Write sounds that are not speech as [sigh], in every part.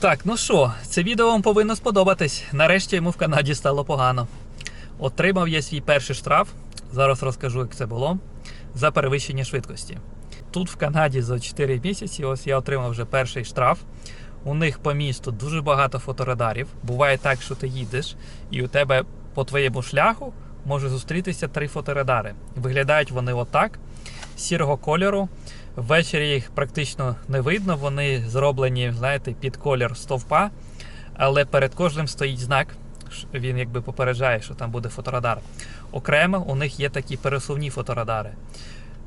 Так, ну що, це відео вам повинно сподобатись. Нарешті йому в Канаді стало погано. Отримав я свій перший штраф. Зараз розкажу, як це було. За перевищення швидкості. Тут в Канаді за 4 місяці ось я отримав вже перший штраф. У них по місту дуже багато фоторадарів. Буває так, що ти їдеш, і у тебе по твоєму шляху може зустрітися три фоторадари. Виглядають вони отак, сірого кольору. Ввечері їх практично не видно. Вони зроблені, знаєте, під колір стовпа, але перед кожним стоїть знак. Він якби попереджає, що там буде фоторадар. Окремо у них є такі пересувні фоторадари.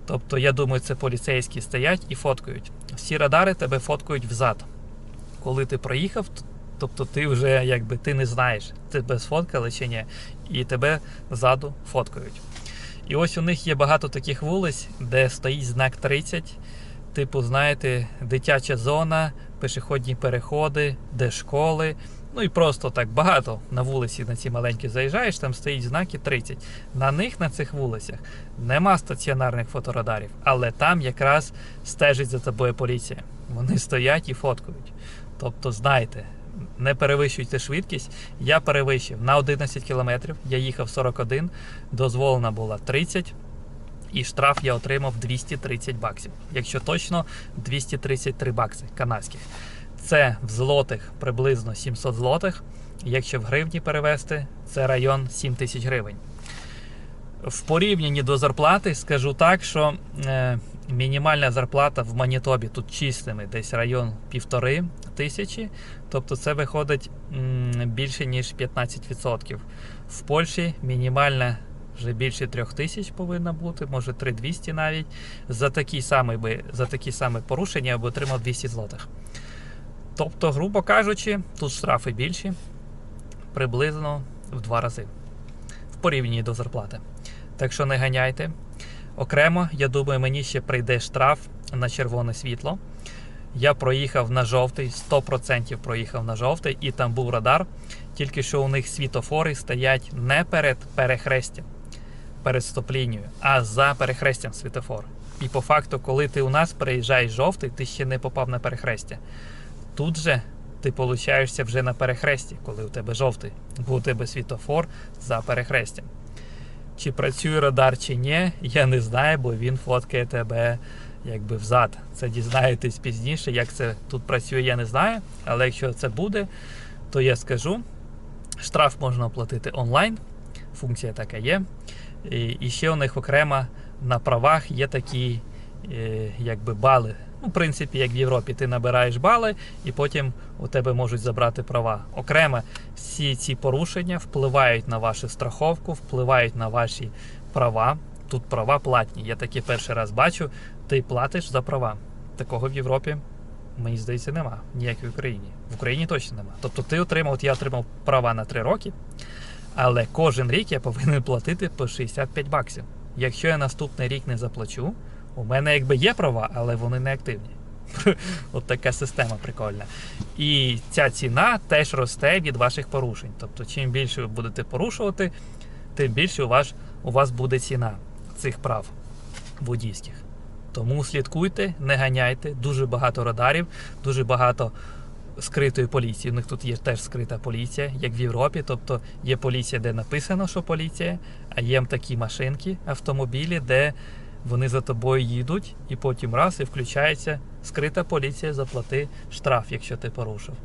Тобто, я думаю, це поліцейські стоять і фоткають. Всі радари тебе фоткають взад. Коли ти проїхав, тобто ти вже якби ти не знаєш, тебе сфоткали чи ні, і тебе ззаду фоткають. І ось у них є багато таких вулиць, де стоїть знак 30. Типу, знаєте, дитяча зона, пішохідні переходи, де школи. Ну і просто так багато на вулиці на ці маленькі заїжджаєш, там стоїть знаки 30. На них, на цих вулицях, нема стаціонарних фоторадарів, але там якраз стежить за тобою поліція. Вони стоять і фоткають. Тобто, знайте, не перевищуйте швидкість. Я перевищив на 11 кілометрів, я їхав 41, дозволена була 30. І штраф я отримав 230 баксів. Якщо точно, 233 бакси канадських. Це в злотих приблизно 700 злотих. Якщо в гривні перевести, це район 7 тисяч гривень. В порівнянні до зарплати скажу так, що е, мінімальна зарплата в Манітобі тут чистими десь район півтори тисячі, тобто це виходить більше ніж 15%. В Польщі мінімальна вже більше трьох тисяч повинна бути, може 3200 навіть. За такі самі би за такі самі порушення я б отримав 200 злотих. Тобто, грубо кажучи, тут штрафи більші, приблизно в два рази в порівнянні до зарплати. Так що не ганяйте. Окремо, я думаю, мені ще прийде штраф на червоне світло. Я проїхав на жовтий, 100% проїхав на жовтий, і там був радар. Тільки що у них світофори стоять не перед перехрестям, перед стоп-лінією, а за перехрестям світофор. І по факту, коли ти у нас переїжджаєш жовтий, ти ще не попав на перехрестя. Тут же ти получаєшся вже на перехресті, коли у тебе жовтий, бо у тебе світофор за перехрестям. Чи працює радар, чи ні, я не знаю, бо він фоткає тебе якби взад. Це дізнаєтесь пізніше. Як це тут працює, я не знаю. Але якщо це буде, то я скажу. Штраф можна оплатити онлайн, функція така є. І, ще у них окремо на правах є такі е, якби бали. Ну, в принципі, як в Європі, ти набираєш бали, і потім у тебе можуть забрати права. Окремо всі ці порушення впливають на вашу страховку, впливають на ваші права. Тут права платні. Я такі перший раз бачу. Ти платиш за права. Такого в Європі, мені здається, нема. Ніяк в Україні. В Україні точно нема. Тобто ти отримав, от я отримав права на 3 роки, але кожен рік я повинен [laughs] платити по 65 баксів. Якщо я наступний рік не заплачу, у мене якби є права, але вони не активні. [laughs] От така система прикольна. І ця ціна теж росте від ваших порушень. Тобто, чим більше ви будете порушувати, тим більше у вас, у вас буде ціна цих прав водійських. Тому слідкуйте, не ганяйте. Дуже багато радарів, дуже багато скритої поліції. У них тут є теж скрита поліція, як в Європі. Тобто є поліція, де написано, що поліція, а є такі машинки, автомобілі, де вони за тобою їдуть, і потім раз і включається скрита поліція, заплати штраф, якщо ти порушив.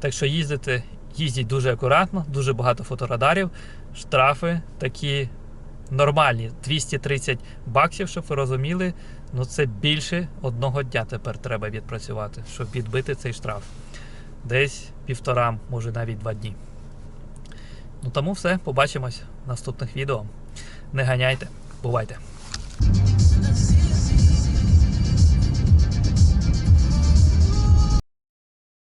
Так що їздите, їздіть дуже акуратно, дуже багато фоторадарів, штрафи такі нормальні. 230 баксів, щоб ви розуміли. Ну це більше одного дня тепер треба відпрацювати, щоб відбити цей штраф. Десь півтора, може навіть два дні. Ну тому все, побачимось в наступних відео. Не ганяйте, бувайте!